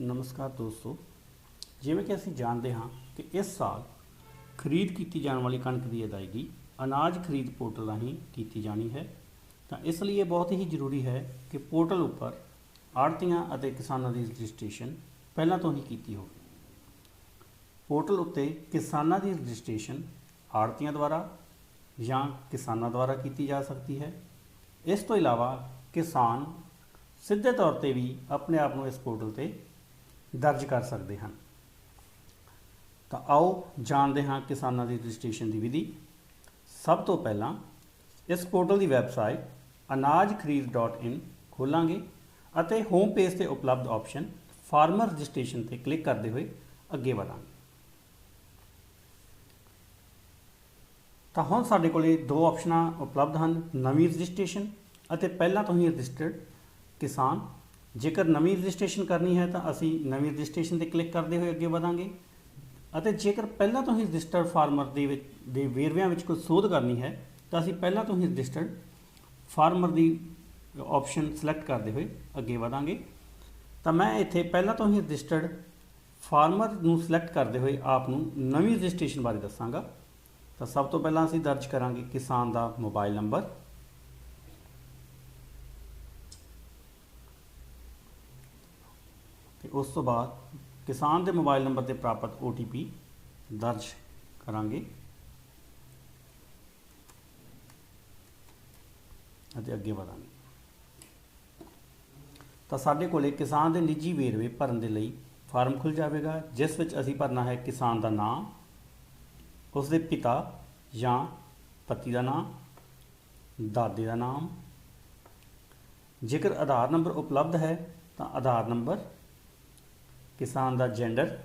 ਨਮਸਕਾਰ ਦੋਸਤੋ, ਜਿਵੇਂ ਕਿ ਅਸੀਂ ਜਾਣਦੇ ਹਾਂ ਕਿ ਇਸ ਸਾਲ ਖਰੀਦ ਕੀਤੀ ਜਾਣ ਵਾਲੀ ਕਣਕ ਦੀ ਅਦਾਇਗੀ ਅਨਾਜ ਖਰੀਦ ਪੋਰਟਲ ਰਾਹੀਂ ਕੀਤੀ ਜਾਣੀ ਹੈ। ਤਾਂ ਇਸ ਲਈ ਇਹ ਬਹੁਤ ਹੀ ਜ਼ਰੂਰੀ ਹੈ ਕਿ ਪੋਰਟਲ ਉੱਪਰ ਆੜ੍ਹਤੀਆਂ ਅਤੇ ਕਿਸਾਨਾਂ ਦੀ ਰਜਿਸਟ੍ਰੇਸ਼ਨ ਪਹਿਲਾਂ ਤੋਂ ਹੀ ਕੀਤੀ ਹੋਵੇ। ਪੋਰਟਲ ਉੱਤੇ ਕਿਸਾਨਾਂ ਦੀ ਰਜਿਸਟ੍ਰੇਸ਼ਨ ਆੜਤੀਆਂ ਦੁਆਰਾ ਜਾਂ ਕਿਸਾਨਾਂ ਦੁਆਰਾ ਕੀਤੀ ਜਾ ਸਕਦੀ ਹੈ। ਇਸ ਤੋਂ ਇਲਾਵਾ ਕਿਸਾਨ ਸਿੱਧੇ ਤੌਰ ਤੇ ਵੀ ਆਪਣੇ ਆਪ ਨੂੰ ਇਸ ਪੋਰਟਲ ਤੇ ਦਰਜ ਕਰ ਸਕਦੇ ਹਨ। ਤਾਂ ਆਓ ਜਾਣਦੇ ਹਾਂ ਕਿਸਾਨਾਂ ਦੀ ਰਜਿਸਟ੍ਰੇਸ਼ਨ ਦੀ ਵਿਧੀ। ਸਭ ਤੋਂ ਪਹਿਲਾਂ ਇਸ ਪੋਰਟਲ ਦੀ ਵੈਬਸਾਈਟ anajkhareed.in ਖੋਲਾਂਗੇ ਅਤੇ ਹੋਮ ਪੇਜ ਤੇ ਉਪਲਬਧ ਆਪਸ਼ਨ ਫਾਰਮਰ ਰਜਿਸਟ੍ਰੇਸ਼ਨ ਤੇ ਕਲਿੱਕ ਕਰਦੇ ਹੋਏ ਅੱਗੇ ਵਧਾਂਗੇ। ਤਾਂ ਹੁਣ ਸਾਡੇ ਕੋਲੇ ਦੋ ਆਪਸ਼ਨਾਂ ਉਪਲਬਧ ਹਨ, ਨਵੀਂ ਰਜਿਸਟ੍ਰੇਸ਼ਨ ਅਤੇ ਪਹਿਲਾਂ ਤੋਂ ਹੀ ਰਜਿਸਟਰਡ ਕਿਸਾਨ ਜੇਕਰ ਨਵੀਂ ਰਜਿਸਟ੍ਰੇਸ਼ਨ ਕਰਨੀ ਹੈ ਤਾਂ ਅਸੀਂ ਨਵੀਂ ਰਜਿਸਟ੍ਰੇਸ਼ਨ ਤੇ ਕਲਿੱਕ ਕਰਦੇ ਹੋਏ ਅੱਗੇ ਵਧਾਂਗੇ। ਅਤੇ ਜੇਕਰ ਪਹਿਲਾਂ ਤੋਂ ਹੀ ਰਜਿਸਟਰਡ ਫਾਰਮਰ ਦੇ ਵਿੱਚ, ਦੇ ਵੇਰਵਿਆਂ ਵਿੱਚ ਕੋਈ ਸੋਧ ਕਰਨੀ ਹੈ, ਤਾਂ ਅਸੀਂ ਪਹਿਲਾਂ ਤੋਂ ਹੀ ਰਜਿਸਟਰਡ ਫਾਰਮਰ ਦੀ ਆਪਸ਼ਨ ਸਿਲੈਕਟ ਕਰਦੇ ਹੋਏ ਅੱਗੇ ਵਧਾਂਗੇ। ਤਾਂ ਮੈਂ ਇੱਥੇ ਪਹਿਲਾਂ ਤੋਂ ਹੀ ਰਜਿਸਟਰਡ ਫਾਰਮਰ ਨੂੰ ਸਿਲੈਕਟ ਕਰਦੇ ਹੋਏ ਆਪ ਨੂੰ ਨਵੀਂ ਰਜਿਸਟ੍ਰੇਸ਼ਨ ਬਾਰੇ ਦੱਸਾਂਗਾ। ਤਾਂ ਸਭ ਤੋਂ ਪਹਿਲਾਂ ਅਸੀਂ ਦਰਜ ਕਰਾਂਗੇ ਕਿਸਾਨ ਦਾ ਮੋਬਾਈਲ ਨੰਬਰ। ਉਸ ਤੋਂ ਬਾਅਦ ਕਿਸਾਨ ਦੇ ਮੋਬਾਈਲ ਨੰਬਰ ਤੇ ਪ੍ਰਾਪਤ OTP ਦਰਜ ਕਰਾਂਗੇ। ਅਤੇ ਅੱਗੇ ਵਧਾਂਗੇ। ਤਾਂ ਸਾਡੇ ਕੋਲੇ ਕਿਸਾਨ ਦੇ ਨਿੱਜੀ ਵੇਰਵੇ ਭਰਨ ਦੇ ਲਈ ਫਾਰਮ ਖੁੱਲ ਜਾਵੇਗਾ, ਜਿਸ ਵਿੱਚ ਅਸੀਂ ਭਰਨਾ ਹੈ ਕਿਸਾਨ ਦਾ ਨਾਮ ਉਸ ਦੇ ਪਿਤਾ ਜਾਂ ਪਤੀ ਦਾ ਨਾਮ ਦਾਦੇ ਦਾ ਨਾਮ। ਜੇਕਰ ਆਧਾਰ ਨੰਬਰ ਉਪਲਬਧ ਹੈ ਤਾਂ ਆਧਾਰ ਨੰਬਰ ਕਿਸਾਨ ਦਾ ਜੈਂਡਰ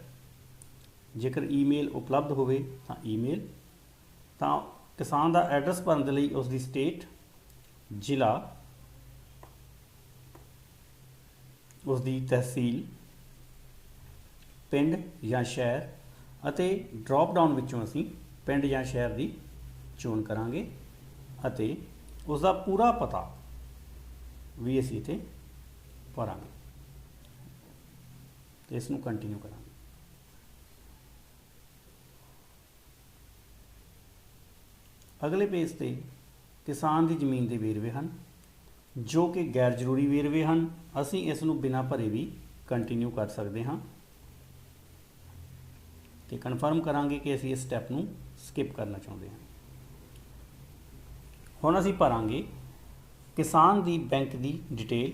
ਜੇਕਰ ਈਮੇਲ ਉਪਲਬਧ ਹੋਵੇ ਤਾਂ ਈਮੇਲ ਤਾਂ ਕਿਸਾਨ ਦਾ ਐਡਰੈਸ ਭਰਨ ਦੇ ਲਈ ਉਸ ਦੀ ਸਟੇਟ ਜ਼ਿਲ੍ਹਾ ਉਸ ਦੀ ਤਹਿਸੀਲ, ਪਿੰਡ ਜਾਂ ਸ਼ਹਿਰ ਅਤੇ ਡ੍ਰੌਪ ਡਾਊਨ ਵਿੱਚੋਂ ਅਸੀਂ ਪਿੰਡ ਜਾਂ ਸ਼ਹਿਰ ਦੀ ਚੋਣ ਕਰਾਂਗੇ ਅਤੇ ਉਸ ਦਾ ਪੂਰਾ ਪਤਾ ਵੀ ਅਸੀਂ ਇੱਥੇ ਭਰਾਂਗੇ। ਤੇ ਇਸ ਨੂੰ ਕੰਟੀਨਿਊ ਕਰਾਂਗੇ। ਅਗਲੇ ਪੇਜ ਤੇ ਕਿਸਾਨ ਦੀ ਜ਼ਮੀਨ ਦੇ ਵੇਰਵੇ ਹਨ, ਜੋ ਕਿ ਗੈਰ ਜ਼ਰੂਰੀ ਵੇਰਵੇ ਹਨ। ਅਸੀਂ ਇਸ ਨੂੰ ਬਿਨਾਂ ਭਰੇ ਵੀ ਕੰਟੀਨਿਊ ਕਰ ਸਕਦੇ ਹਾਂ। ਤੇ ਕਨਫਰਮ ਕਰਾਂਗੇ ਕਿ ਅਸੀਂ ਇਸ ਸਟੈਪ ਨੂੰ ਸਕਿਪ ਕਰਨਾ ਚਾਹੁੰਦੇ ਹਾਂ। ਹੁਣ ਅਸੀਂ ਭਰਾਂਗੇ ਕਿਸਾਨ ਦੀ ਬੈਂਕ ਦੀ ਡਿਟੇਲ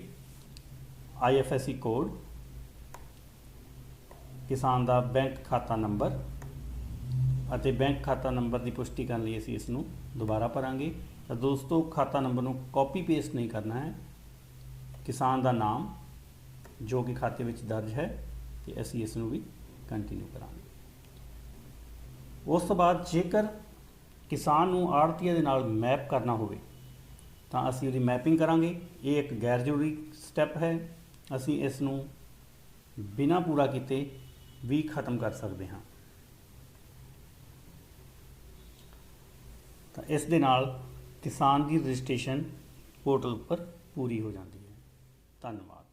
IFSC ਕੋਡ ਕਿਸਾਨ ਦਾ ਬੈਂਕ ਖਾਤਾ ਨੰਬਰ ਅਤੇ ਬੈਂਕ ਖਾਤਾ ਨੰਬਰ ਦੀ ਪੁਸ਼ਟੀ ਕਰਨ ਲਈ ਅਸੀਂ ਇਸ ਨੂੰ ਦੁਬਾਰਾ ਭਰਾਂਗੇ। ਤਾਂ ਦੋਸਤੋ, ਖਾਤਾ ਨੰਬਰ ਨੂੰ ਕਾਪੀ ਪੇਸਟ ਨਹੀਂ ਕਰਨਾ ਹੈ। ਕਿਸਾਨ ਦਾ ਨਾਮ, ਜੋ ਕਿ ਖਾਤੇ ਵਿੱਚ ਦਰਜ ਹੈ, ਤੇ ਅਸੀਂ ਇਸ ਨੂੰ ਵੀ ਕੰਟੀਨਿਊ ਕਰਾਂਗੇ। ਉਸ ਤੋਂ ਬਾਅਦ ਜੇਕਰ ਕਿਸਾਨ ਨੂੰ ਆੜਤੀਆ ਦੇ ਨਾਲ ਮੈਪ ਕਰਨਾ ਹੋਵੇ, ਤਾਂ ਅਸੀਂ ਉਹਦੀ ਮੈਪਿੰਗ ਕਰਾਂਗੇ। ਇਹ ਇੱਕ ਗੈਰ ਜ਼ਰੂਰੀ ਸਟੈਪ ਹੈ। ਅਸੀਂ ਇਸ ਨੂੰ ਬਿਨਾਂ ਪੂਰਾ ਕੀਤੇ ਵੀ ਖਤਮ ਕਰ ਸਕਦੇ ਹਾਂ। ਤਾਂ ਇਸ ਦੇ ਨਾਲ ਕਿਸਾਨ ਦੀ ਰਜਿਸਟ੍ਰੇਸ਼ਨ ਪੋਰਟਲ ਉੱਪਰ ਪੂਰੀ ਹੋ ਜਾਂਦੀ ਹੈ। ਧੰਨਵਾਦ।